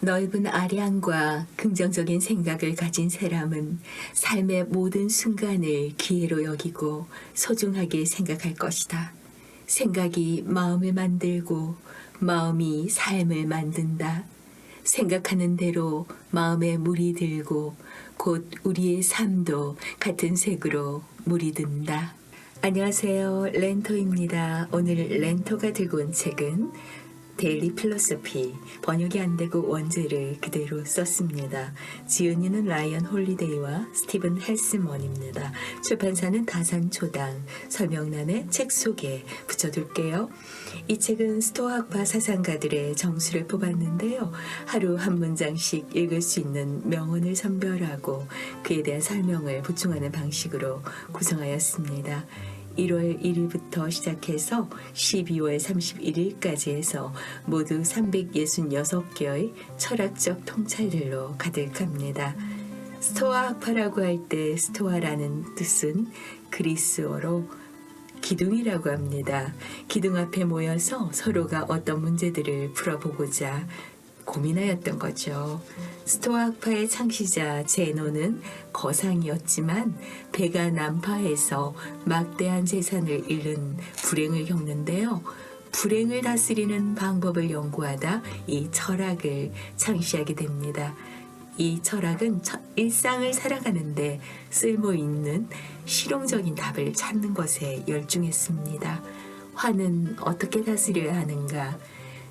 넓은 아량과 긍정적인 생각을 가진 사람은 삶의 모든 순간을 기회로 여기고 소중하게 생각할 것이다. 생각이 마음을 만들고 마음이 삶을 만든다. 생각하는 대로 마음에 물이 들고 곧 우리의 삶도 같은 색으로 물이 든다. 안녕하세요. 렌토입니다. 오늘 렌토가 들고 온 책은 데일리 필로소피 번역이 안 되고 원제를 그대로 썼습니다. 지은이는 라이언 홀리데이와 스티븐 헬스먼입니다. 출판사는 다산초당 설명란에 책 소개 붙여둘게요. 이 책은 스토아학파 사상가들의 정수를 뽑았는데요. 하루 한 문장씩 읽을 수 있는 명언을 선별하고 그에 대한 설명을 보충하는 방식으로 구성하였습니다. 1월 1일부터 시작해서 12월 31일까지 해서 모두 366개의 철학적 통찰들로 가득합니다. 스토아 학파라고 할 때 스토아라는 뜻은 그리스어로 기둥이라고 합니다. 기둥 앞에 모여서 서로가 어떤 문제들을 풀어보고자 고민하였던 거죠. 스토아 학파의 창시자 제노는 거상이었지만 배가 난파해서 막대한 재산을 잃는 불행을 겪는데요. 불행을 다스리는 방법을 연구하다 이 철학을 창시하게 됩니다. 이 철학은 처- 일상을 살아가는데 쓸모 있는 실용적인 답을 찾는 것에 열중했습니다. 화는 어떻게 다스려야 하는가?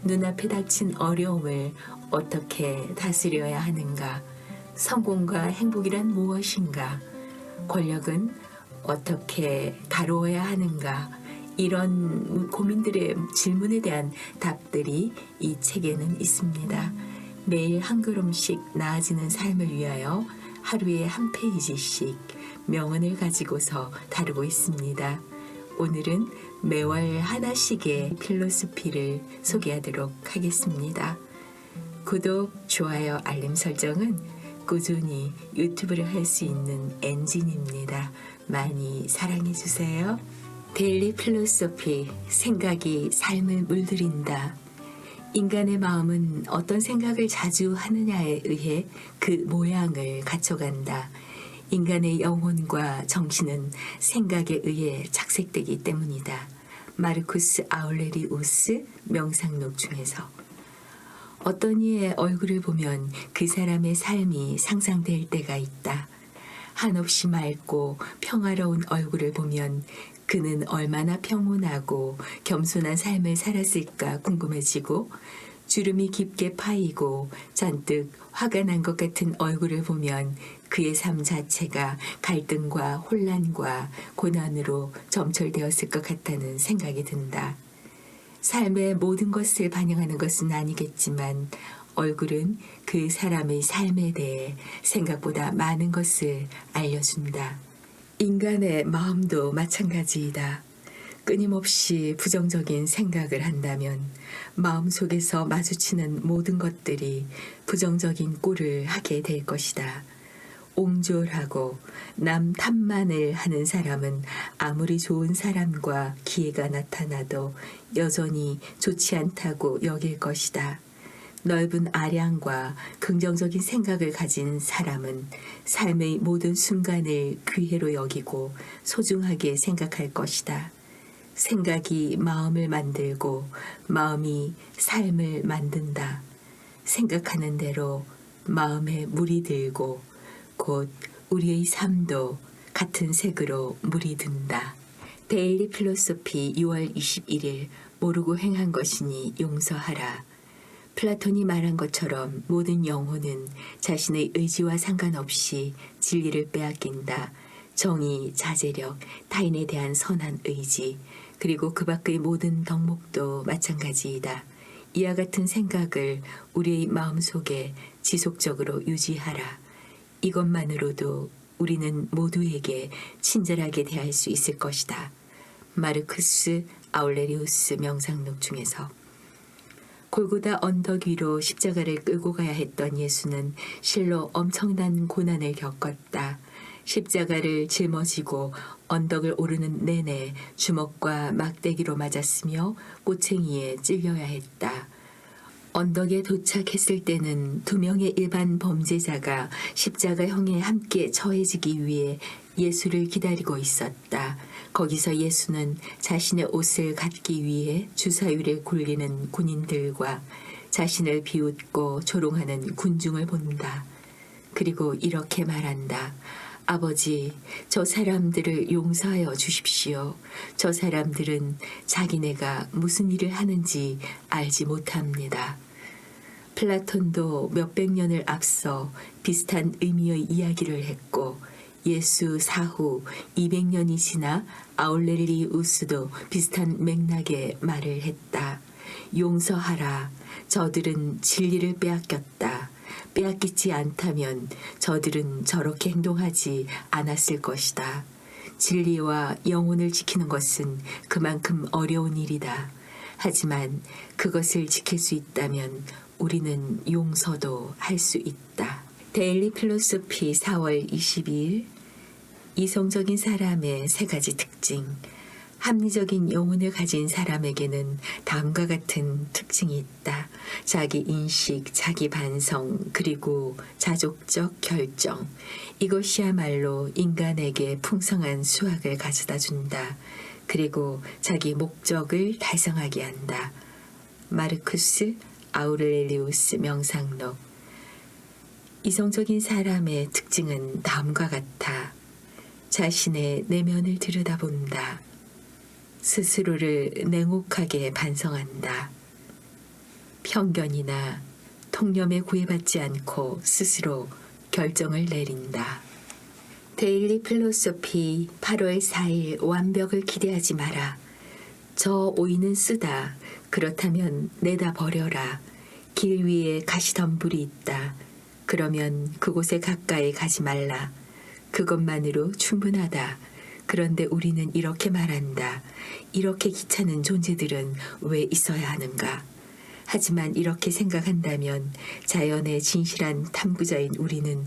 눈앞에 닥친 어려움을 어떻게 다스려야 하는가? 성공과 행복이란 무엇인가? 권력은 어떻게 다루어야 하는가? 이런 고민들의 질문에 대한 답들이 이 책에는 있습니다. 매일 한 걸음씩 나아지는 삶을 위하여 하루에 한 페이지씩 명언을 가지고서 다루고 있습니다. 오늘은 매월 하나씩의 필로소피를 소개하도록 하겠습니다. 구독, 좋아요, 알림 설정은 꾸준히 유튜브를 할 수 있는 엔진입니다. 많이 사랑해 주세요. 데일리 필로소피 생각이 삶을 물들인다. 인간의 마음은 어떤 생각을 자주 하느냐에 의해 그 모양을 갖춰간다. 인간의 영혼과 정신은 생각에 의해 착색되기 때문이다. 마르쿠스 아울레리우스 명상록 중에서 어떤 이의 얼굴을 보면 그 사람의 삶이 상상될 때가 있다. 한없이 맑고 평화로운 얼굴을 보면 그는 얼마나 평온하고 겸손한 삶을 살았을까 궁금해지고 주름이 깊게 파이고 잔뜩 화가 난 것 같은 얼굴을 보면 그의 삶 자체가 갈등과 혼란과 고난으로 점철되었을 것 같다는 생각이 든다. 삶의 모든 것을 반영하는 것은 아니겠지만 얼굴은 그 사람의 삶에 대해 생각보다 많은 것을 알려준다. 인간의 마음도 마찬가지이다. 끊임없이 부정적인 생각을 한다면 마음 속에서 마주치는 모든 것들이 부정적인 꼴을 하게 될 것이다. 옹졸하고 남 탓만을 하는 사람은 아무리 좋은 사람과 기회가 나타나도 여전히 좋지 않다고 여길 것이다. 넓은 아량과 긍정적인 생각을 가진 사람은 삶의 모든 순간을 기회로 여기고 소중하게 생각할 것이다. 생각이 마음을 만들고 마음이 삶을 만든다. 생각하는 대로 마음에 물이 들고 곧 우리의 삶도 같은 색으로 물이 든다. 데일리 필로소피 6월 21일 모르고 행한 것이니 용서하라. 플라톤이 말한 것처럼 모든 영혼은 자신의 의지와 상관없이 진리를 빼앗긴다. 정의, 자제력, 타인에 대한 선한 의지, 그리고 그 밖의 모든 덕목도 마찬가지이다. 이와 같은 생각을 우리의 마음속에 지속적으로 유지하라. 이것만으로도 우리는 모두에게 친절하게 대할 수 있을 것이다. 마르크스 아울레리우스 명상록 중에서 골고다 언덕 위로 십자가를 끌고 가야 했던 예수는 실로 엄청난 고난을 겪었다. 십자가를 짊어지고 언덕을 오르는 내내 주먹과 막대기로 맞았으며 꼬챙이에 찔려야 했다. 언덕에 도착했을 때는 두 명의 일반 범죄자가 십자가형에 함께 처해지기 위해 예수를 기다리고 있었다. 거기서 예수는 자신의 옷을 갖기 위해 주사위를 굴리는 군인들과 자신을 비웃고 조롱하는 군중을 본다. 그리고 이렇게 말한다. 아버지, 저 사람들을 용서하여 주십시오. 저 사람들은 자기네가 무슨 일을 하는지 알지 못합니다. 플라톤도 몇백 년을 앞서 비슷한 의미의 이야기를 했고 예수 사후 200년이 지나 아울렐리우스도 비슷한 맥락의 말을 했다. 용서하라. 저들은 진리를 빼앗겼다. 빼앗기지 않다면 저들은 저렇게 행동하지 않았을 것이다. 진리와 영혼을 지키는 것은 그만큼 어려운 일이다. 하지만 그것을 지킬 수 있다면 우리는 용서도 할 수 있다. 데일리 필로소피 4월 22일 이성적인 사람의 세 가지 특징. 합리적인 영혼을 가진 사람에게는 다음과 같은 특징이 있다. 자기 인식, 자기 반성, 그리고 자족적 결정. 이것이야말로 인간에게 풍성한 수확을 가져다 준다. 그리고 자기 목적을 달성하게 한다. 마르쿠스 아우렐리우스 명상록 이성적인 사람의 특징은 다음과 같아. 자신의 내면을 들여다본다. 스스로를 냉혹하게 반성한다. 편견이나 통념에 구애받지 않고 스스로 결정을 내린다. 데일리 필로소피 8월 4일 완벽을 기대하지 마라. 저 오이는 쓰다. 그렇다면 내다 버려라. 길 위에 가시덤불이 있다. 그러면 그곳에 가까이 가지 말라. 그것만으로 충분하다. 그런데 우리는 이렇게 말한다. 이렇게 귀찮은 존재들은 왜 있어야 하는가? 하지만 이렇게 생각한다면 자연의 진실한 탐구자인 우리는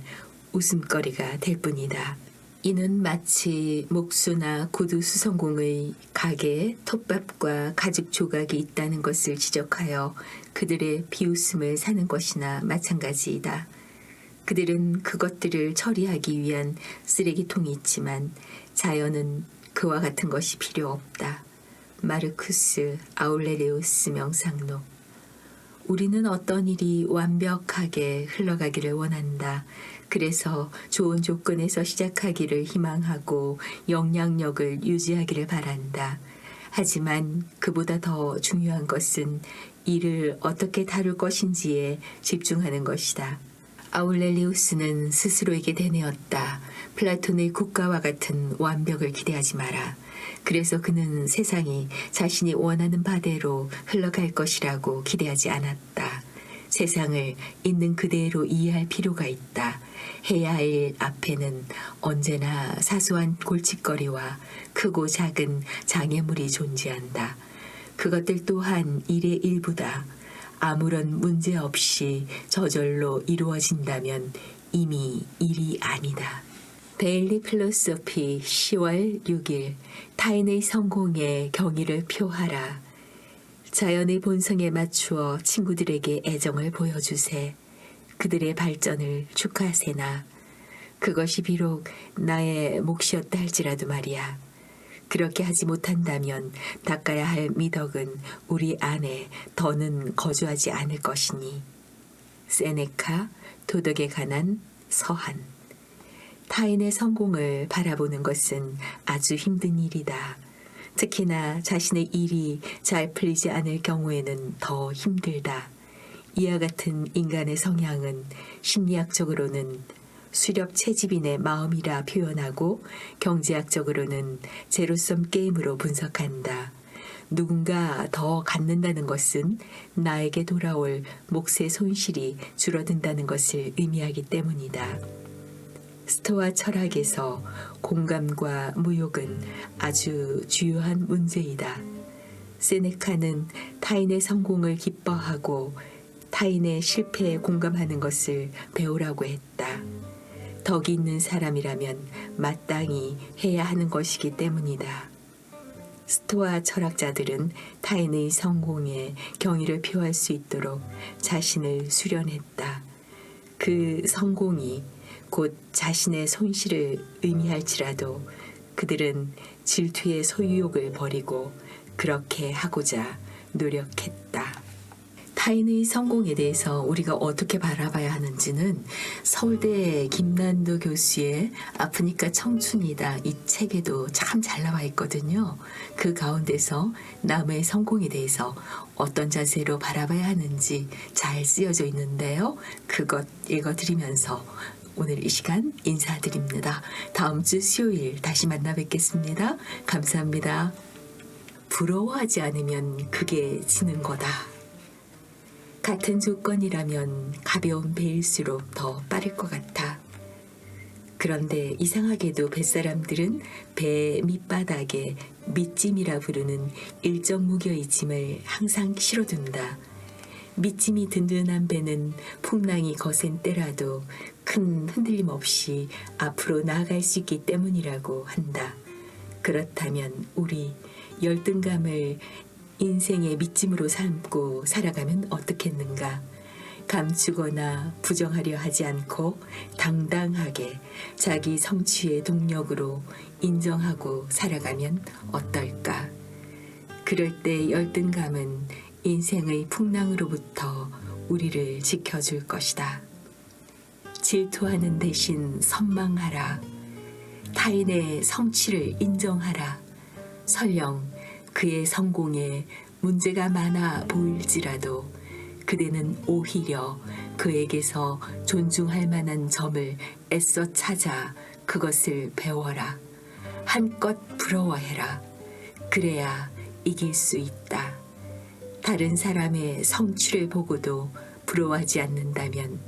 웃음거리가 될 뿐이다. 이는 마치 목수나 구두 수성공의 가게에 톱밥과 가죽 조각이 있다는 것을 지적하여 그들의 비웃음을 사는 것이나 마찬가지이다. 그들은 그것들을 처리하기 위한 쓰레기통이 있지만 자연은 그와 같은 것이 필요 없다. 마르쿠스 아울레리우스 명상록 우리는 어떤 일이 완벽하게 흘러가기를 원한다. 그래서 좋은 조건에서 시작하기를 희망하고 영향력을 유지하기를 바란다. 하지만 그보다 더 중요한 것은 일을 어떻게 다룰 것인지에 집중하는 것이다. 아울렐리우스는 스스로에게 되뇌었다. 플라톤의 국가와 같은 완벽을 기대하지 마라. 그래서 그는 세상이 자신이 원하는 바대로 흘러갈 것이라고 기대하지 않았다. 세상을 있는 그대로 이해할 필요가 있다. 해야 할 일 앞에는 언제나 사소한 골칫거리와 크고 작은 장애물이 존재한다. 그것들 또한 일의 일부다. 아무런 문제 없이 저절로 이루어진다면 이미 일이 아니다. 데일리 필로소피 10월 6일 타인의 성공에 경의를 표하라. 자연의 본성에 맞추어 친구들에게 애정을 보여주세. 그들의 발전을 축하세나. 그것이 비록 나의 몫이었다 할지라도 말이야. 그렇게 하지 못한다면 닦아야 할 미덕은 우리 안에 더는 거주하지 않을 것이니. 세네카 도덕에 관한 서한 타인의 성공을 바라보는 것은 아주 힘든 일이다. 특히나 자신의 일이 잘 풀리지 않을 경우에는 더 힘들다. 이와 같은 인간의 성향은 심리학적으로는 수렵 채집인의 마음이라 표현하고 경제학적으로는 제로섬 게임으로 분석한다. 누군가 더 갖는다는 것은 나에게 돌아올 몫의 손실이 줄어든다는 것을 의미하기 때문이다. 스토아 철학에서 공감과 무욕은 아주 주요한 문제이다. 세네카는 타인의 성공을 기뻐하고 타인의 실패에 공감하는 것을 배우라고 했다. 덕이 있는 사람이라면 마땅히 해야 하는 것이기 때문이다. 스토아 철학자들은 타인의 성공에 경의를 표할 수 있도록 자신을 수련했다. 그 성공이 곧 자신의 손실을 의미할지라도 그들은 질투의 소유욕을 버리고 그렇게 하고자 노력했다. 타인의 성공에 대해서 우리가 어떻게 바라봐야 하는지는 서울대 김난도 교수의 아프니까 청춘이다 이 책에도 참 잘 나와 있거든요. 그 가운데서 남의 성공에 대해서 어떤 자세로 바라봐야 하는지 잘 쓰여져 있는데요. 그것 읽어드리면서 오늘 이 시간 인사드립니다. 다음 주 수요일 다시 만나 뵙겠습니다. 감사합니다. 부러워하지 않으면 그게 지는 거다. 같은 조건이라면 가벼운 배일수록 더 빠를 것 같아. 그런데 이상하게도 뱃사람들은 배 밑바닥에 밑짐이라 부르는 일정 무게의 짐을 항상 실어둔다. 밑짐이 든든한 배는 풍랑이 거센 때라도 큰 흔들림 없이 앞으로 나아갈 수 있기 때문이라고 한다. 그렇다면 우리 열등감을 인생의 밑짐으로 삼고 살아가면 어떻겠는가? 감추거나 부정하려 하지 않고 당당하게 자기 성취의 동력으로 인정하고 살아가면 어떨까? 그럴 때 열등감은 인생의 풍랑으로부터 우리를 지켜줄 것이다. 질투하는 대신 선망하라. 타인의 성취를 인정하라. 설령 그의 성공에 문제가 많아 보일지라도 그대는 오히려 그에게서 존중할 만한 점을 애써 찾아 그것을 배워라. 한껏 부러워해라. 그래야 이길 수 있다. 다른 사람의 성취를 보고도 부러워하지 않는다면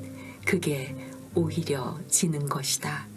그게 오히려 지는 것이다.